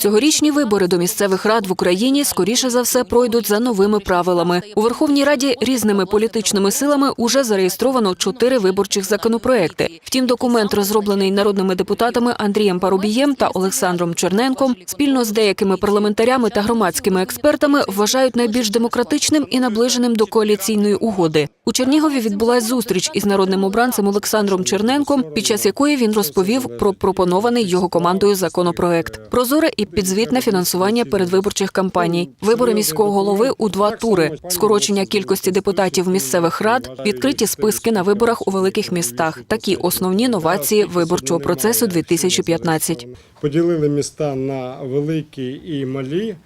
Цьогорічні вибори до місцевих рад в Україні скоріше за все пройдуть за новими правилами. У Верховній Раді різними політичними силами уже зареєстровано чотири виборчих законопроекти. Втім, документ, розроблений народними депутатами Андрієм Парубієм та Олександром Черненком, спільно з деякими парламентарями та громадськими експертами вважають найбільш демократичним і наближеним до коаліційної угоди. У Чернігові відбулась зустріч із народним обранцем Олександром Черненком, під час якої він розповів про пропонований його командою законопроект. Прозоре і підзвітне фінансування передвиборчих кампаній, вибори міського голови у два тури, скорочення кількості депутатів місцевих рад, відкриті списки на виборах у великих містах. Такі основні новації виборчого процесу 2015. Поділили міста на великі і малі.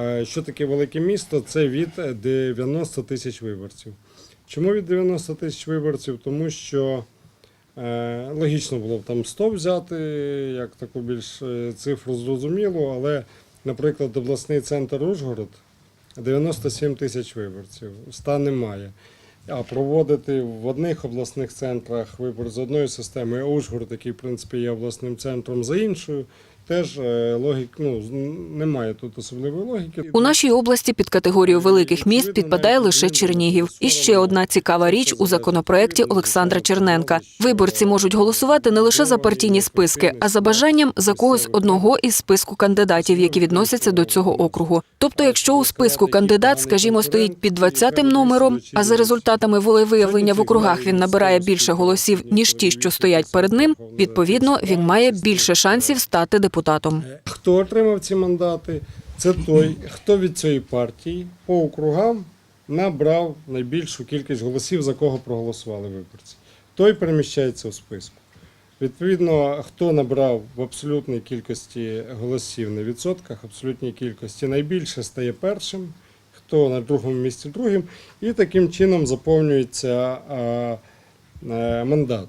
Е, Що таке велике місто? Це від 90 тисяч виборців. Чому від 90 тисяч виборців? Тому що е, логічно було б там 100 взяти, як таку більш е, цифру зрозуміло, але, наприклад, обласний центр Ужгород 97 тисяч виборців, 100 немає. А проводити в одних обласних центрах вибори з одної системи, а Ужгород, який в принципі є обласним центром за іншою, теж е, логік, ну, немає тут особливої логіки. У нашій області під категорію великих міст підпадає лише Чернігів. І ще одна цікава річ у законопроекті Олександра Черненка. Виборці можуть голосувати не лише за партійні списки, а за бажанням за когось одного із списку кандидатів, які відносяться до цього округу. Тобто, якщо у списку кандидат, скажімо, стоїть під 20-м номером, а за результатами волевиявлення в округах він набирає більше голосів ніж ті, що стоять перед ним. Відповідно, він має більше шансів стати депутатом. Хто отримав ці мандати? Це той, хто від цієї партії по округам набрав найбільшу кількість голосів, за кого проголосували виборці. Той переміщається у списку. Відповідно, хто набрав в абсолютній кількості голосів, в відсотках, абсолютній кількості найбільше стає першим, хто на другому місці другим, і таким чином заповнюється е, мандат.